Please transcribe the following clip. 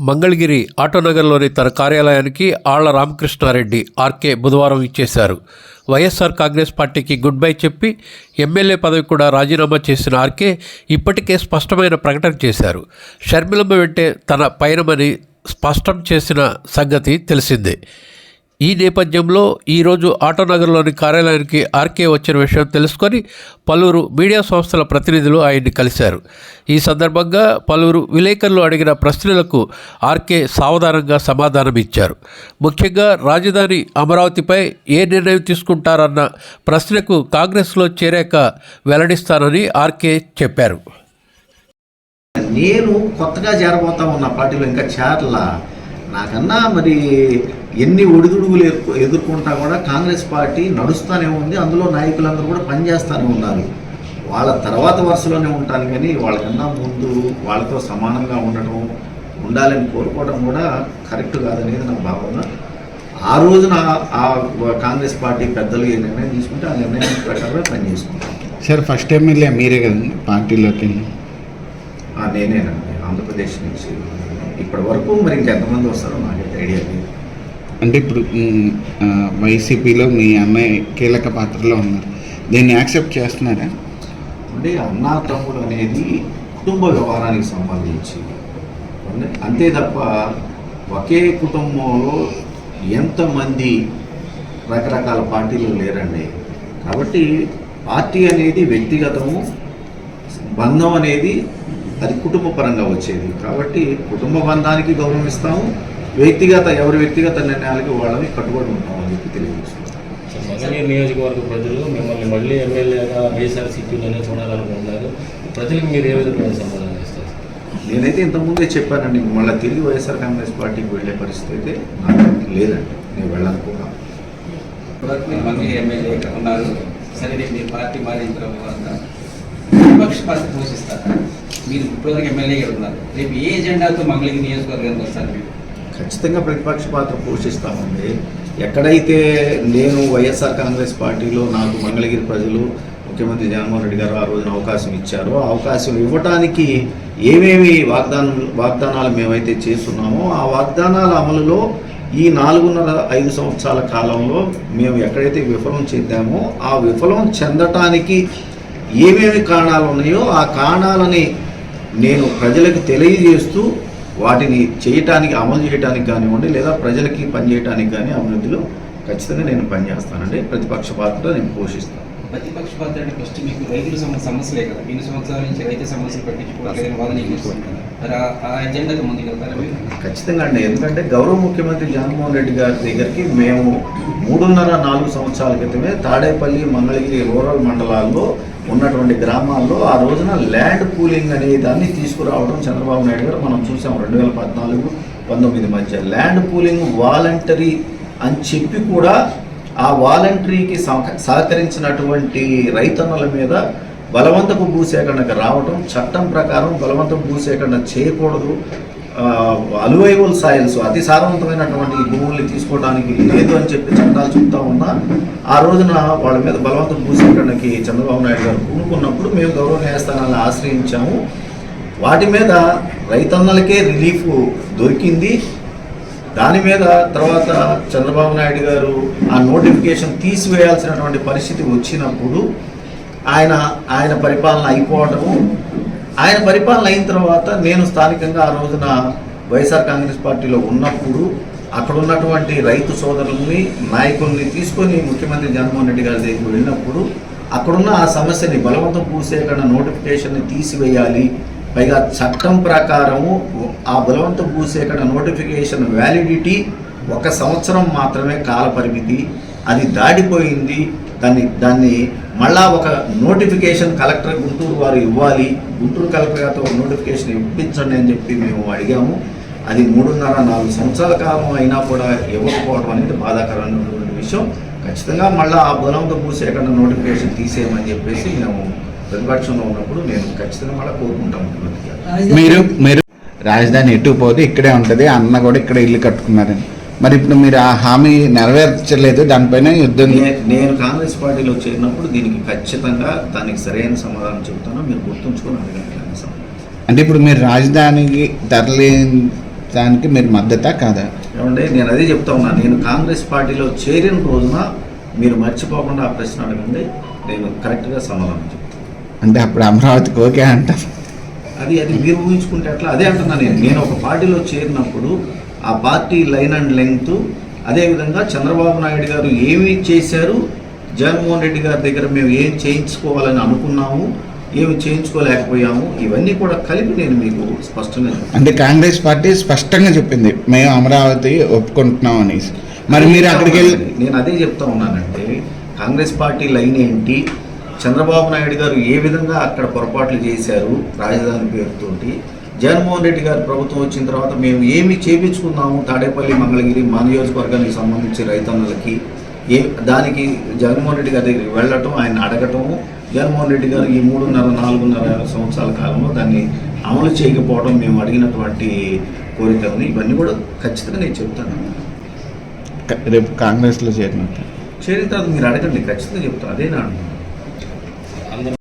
మంగళగిరి ఆటోనగర్లోని తన కార్యాలయానికి ఆళ్ళ రామకృష్ణారెడ్డి ఆర్కే బుధవారం ఇచ్చేశారు. వైఎస్ఆర్ కాంగ్రెస్ పార్టీకి గుడ్ బై చెప్పి ఎమ్మెల్యే పదవి కూడా రాజీనామా చేసిన ఆర్కే ఇప్పటికే స్పష్టమైన ప్రకటన చేశారు. షర్మిలమ్మ వెంటే తన పయనమని స్పష్టం చేసిన సంగతి తెలిసిందే. ఈ నేపథ్యంలో ఈరోజు ఆటోనగర్లోని కార్యాలయానికి ఆర్కే వచ్చిన విషయం తెలుసుకొని పలువురు మీడియా సంస్థల ప్రతినిధులు ఆయన్ని కలిశారు. ఈ సందర్భంగా పలువురు విలేకరులు అడిగిన ప్రశ్నలకు ఆర్కే సావధానంగా సమాధానం ఇచ్చారు ముఖ్యంగా రాజధాని అమరావతిపై ఏ నిర్ణయం తీసుకుంటారన్న ప్రశ్నకు కాంగ్రెస్లో చేరాక వెల్లడిస్తానని ఆర్కే చెప్పారు. నేను కొత్తగా చేరబోతా ఉన్న పార్టీలో ఇంకా చేరలా. నాకన్నా మరి ఎన్ని ఒడిదుడుగులు ఎదుర్కొ- ఎదుర్కొంటా కూడా కాంగ్రెస్ పార్టీ నడుస్తూనే ఉంది. అందులో నాయకులందరూ కూడా పనిచేస్తూనే ఉన్నారు. వాళ్ళ తర్వాత వరుసలోనే ఉంటాను కానీ వాళ్ళకన్నా ముందు వాళ్ళతో సమానంగా ఉండటం ఉండాలని కోరుకోవడం కూడా కరెక్ట్ కాదనేది నా భావన. ఆ రోజున ఆ కాంగ్రెస్ పార్టీ పెద్దలు ఏ నిర్ణయం తీసుకుంటే ఆ నిర్ణయం ప్రకారమే పనిచేసుకుంటాం సార్ ఫస్ట్ ఎమ్మెల్యే మీరే కదండి పార్టీలోకి నేనేనండి. ఆంధ్రప్రదేశ్ నుంచి. ఇప్పటి వరకు మరి ఇంకెంతమంది వస్తారో నాకైతే ఐడియా లేదు. అంటే ఇప్పుడు వైసీపీలో మీ అన్నయ్య కీలక పాత్రలో ఉన్నారు. దీన్ని యాక్సెప్ట్ చేస్తున్నారా? అంటే అన్నా తమ్ముడు అనేది కుటుంబ వ్యవహారానికి సంబంధించి. అంతే తప్ప ఒకే కుటుంబంలో ఎంతమంది రకరకాల పార్టీలు లేరండి. కాబట్టి పార్టీ అనేది వ్యక్తిగతము బంధం అనేది అది కుటుంబ పరంగా వచ్చేది. కాబట్టి కుటుంబ బంధానికి గౌరవిస్తాము వ్యక్తిగత ఎవరి వ్యక్తిగత నిర్ణయాలకి వాళ్ళని కట్టుబడి ఉంటాం అని చెప్పి తెలియజేస్తున్నాం మంగళగిరి నియోజకవర్గ ప్రజలు మిమ్మల్ని మళ్ళీ ఎమ్మెల్యేగా వైఎస్ఆర్సీపీలోనే చూడాలనుకుంటున్నారు ప్రజలకు మీరు ఏ విధమైన సమాధానం ఇస్తారు? నేనైతే ఇంతకుముందే చెప్పానండి మళ్ళీ తిరిగి వైఎస్ఆర్ కాంగ్రెస్ పార్టీకి వెళ్ళే పరిస్థితి అయితే నాకు లేదండి. నేను వెళ్ళాలనుకున్నాను ఉన్నారు. సరే రేపు మీరు పార్టీ మారిన తర్వాత విపక్ష పాత్ర పోషిస్తారు? మీరు ఇప్పటివరకు ఎమ్మెల్యేగా ఉన్నారు. రేపు ఏ ఎజెండాతో మంగళగిరి నియోజకవర్గానికి వస్తారు మీరు? ఖచ్చితంగా ప్రతిపక్ష పాత్ర పోషిస్తామండి. ఎక్కడైతే నేను వైఎస్ఆర్ కాంగ్రెస్ పార్టీలో నాకు మంగళగిరి ప్రజలు ముఖ్యమంత్రి జగన్మోహన్ రెడ్డి గారు ఆ రోజున అవకాశం ఇచ్చారో. అవకాశం ఇవ్వటానికి ఏమేమి వాగ్దానం వాగ్దానాలు మేమైతే చేస్తున్నామో ఆ వాగ్దానాల అమలులో ఈ నాలుగున్నర ఐదు సంవత్సరాల కాలంలో మేము ఎక్కడైతే విఫలం చెందామో ఆ విఫలం చెందటానికి ఏమేమి కారణాలు ఉన్నాయో ఆ కారణాలని నేను ప్రజలకు తెలియజేస్తూ వాటిని చేయటానికి అమలు చేయటానికి కానివ్వండి లేదా ప్రజలకి పనిచేయటానికి కానీ అభివృద్ధిలో ఖచ్చితంగా నేను పనిచేస్తానండి. ప్రతిపక్ష పాత్ర నేను పోషిస్తాను. ప్రతిపక్ష పాత్ర అంటే ఫస్ట్ మీకు రైతుల సమ- సమస్యలే కదా. ఇన్ని సంవత్సరాల నుంచి రైతు సమస్యలు పట్టించుకోవట్లేదని వాదన మరి ఆ- ఎజెండాతో ముందుకెళ్తారా మీరు? ఖచ్చితంగా అండి. ఎందుకంటే గౌరవ ముఖ్యమంత్రి జగన్మోహన్ రెడ్డి గారి దగ్గరికి మేము మూడున్నర నాలుగు సంవత్సరాల క్రితమే తాడేపల్లి మంగళగిరి రూరల్ మండలాల్లో ఉన్నటువంటి గ్రామాల్లో ఆ రోజున ల్యాండ్ పూలింగ్ అనే దాన్ని తీసుకురావడం చంద్రబాబు నాయుడు గారు మనం చూసాం రెండు వేల పద్నాలుగు పంతొమ్మిది మధ్య. ల్యాండ్ పూలింగ్ వాలంటరీ అని చెప్పి కూడా ఆ వాలంటరీకి సహక- సహకరించినటువంటి రైతన్నల మీద బలవంతపు భూసేకరణకు రావటం చట్టం ప్రకారం బలవంతపు భూసేకరణ చేయకూడదు. అలువైబుల్ సాయిల్స్ అతి సారవంతమైనటువంటి భూముల్ని తీసుకోవడానికి లేదు అని చెప్పి చట్టాలు చెప్తా ఉన్నా ఆ రోజున వాళ్ళ మీద బలవంత భూసేకరణకి చంద్రబాబు నాయుడు గారు పూనుకున్నప్పుడు మేము గౌరవ న్యాయస్థానాలను ఆశ్రయించాము. వాటి మీద రైతన్నలకే రిలీఫ్ దొరికింది. దాని మీద తర్వాత చంద్రబాబు నాయుడు గారు ఆ నోటిఫికేషన్ తీసివేయాల్సినటువంటి పరిస్థితి వచ్చినప్పుడు ఆయన ఆయన పరిపాలన అయిపోవటము ఆయన పరిపాలన అయిన తర్వాత నేను స్థానికంగా ఆ రోజున వైఎస్ఆర్ కాంగ్రెస్ పార్టీలో ఉన్నప్పుడు అక్కడ ఉన్నటువంటి రైతు సోదరుల్ని నాయకుల్ని తీసుకొని ముఖ్యమంత్రి జగన్మోహన్ రెడ్డి గారి దగ్గరికి వెళ్ళినప్పుడు అక్కడున్న ఆ సమస్యని బలవంతం భూసేకరణ నోటిఫికేషన్ని తీసివేయాలి పైగా చట్టం ప్రకారము ఆ బలవంత భూసేకరణ నోటిఫికేషన్ వ్యాలిడిటీ ఒక సంవత్సరం మాత్రమే కాల పరిమితి. అది దాటిపోయింది. దాన్ని దాన్ని మళ్ళా ఒక నోటిఫికేషన్ కలెక్టర్ గుంటూరు వారు ఇవ్వాలి. గుంటూరు కలెక్టర్ గారితో ఒక నోటిఫికేషన్ ఇప్పించండి అని చెప్పి మేము అడిగాము. అది మూడున్నర నాలుగు సంవత్సరాల కాలం అయినా కూడా ఇవ్వకపోవడం అనేది బాధాకరమైనటువంటి విషయం. ఖచ్చితంగా మళ్ళీ ఆ బలవంత భూసేకరణ నోటిఫికేషన్ తీసేయమని చెప్పేసి మేము ప్రతిపక్షంలో ఉన్నప్పుడు నేను ఖచ్చితంగా మళ్ళీ కోరుకుంటాం ముఖ్యమంత్రి గారు. మీరు మీరు రాజధాని ఎటు పోతే ఇక్కడే ఉంటుంది అన్న కూడా ఇక్కడ ఇల్లు కట్టుకున్నారని. మరి ఇప్పుడు మీరు ఆ హామీ నెరవేర్చలేదు దానిపైన యుద్ధం నేను కాంగ్రెస్ పార్టీలో చేరినప్పుడు దీనికి ఖచ్చితంగా దానికి సరైన సమాధానం చెబుతాను మీరు గుర్తుంచుకొని అడగండి అంటే ఇప్పుడు మీరు రాజధానికి తరలి దానికి మీరు మద్దతా కాదా? ఏమంటే నేను అదే చెప్తా ఉన్నా నేను కాంగ్రెస్ పార్టీలో చేరిన రోజున మీరు మర్చిపోకుండా ఆ ప్రశ్న అడగండి నేను కరెక్ట్గా సమాధానం చెప్తాను అంటే అప్పుడు అమరావతికి ఓకే అంటారు. అది అది మీరు ఊహించుకుంటే అట్లా అదే అంటున్నా నేను. నేను ఒక పార్టీలో చేరినప్పుడు ఆ పార్టీ లైన్ అండ్ లెంగ్త్ అదేవిధంగా చంద్రబాబు నాయుడు గారు ఏమి చేశారు జగన్మోహన్ రెడ్డి గారి దగ్గర మేము ఏం చేయించుకోవాలని అనుకున్నాము ఏమి చేయించుకోలేకపోయాము ఇవన్నీ కూడా కలిపి నేను మీకు స్పష్టంగా అంటే కాంగ్రెస్ పార్టీ స్పష్టంగా చెప్పింది మేము అమరావతి ఒప్పుకుంటున్నాం అనేసి. మరి మీరు అక్కడికి వెళ్ళి నేను అదే చెప్తా ఉన్నానంటే కాంగ్రెస్ పార్టీ లైన్ ఏంటి చంద్రబాబు నాయుడు గారు ఏ విధంగా అక్కడ పొరపాట్లు చేశారు రాజధాని పేరుతోటి? జగన్మోహన్ రెడ్డి గారి ప్రభుత్వం వచ్చిన తర్వాత మేము ఏమి చేపించుకున్నాము తాడేపల్లి మంగళగిరి మా నియోజకవర్గానికి సంబంధించి రైతన్నలకి? ఏ దానికి జగన్మోహన్ రెడ్డి గారి దగ్గరికి వెళ్ళటం ఆయన అడగటము జగన్మోహన్ రెడ్డి గారు ఈ మూడున్నర నాలుగున్నర సంవత్సరాల కాలంలో దాన్ని అమలు చేయకపోవడం మేము అడిగినటువంటి కోరికలని ఇవన్నీ కూడా ఖచ్చితంగా నేను చెప్తాను. రేపు కాంగ్రెస్లో చేరినట్టు. చేరిన తర్వాత మీరు అడగండి ఖచ్చితంగా చెప్తాను. అదే నా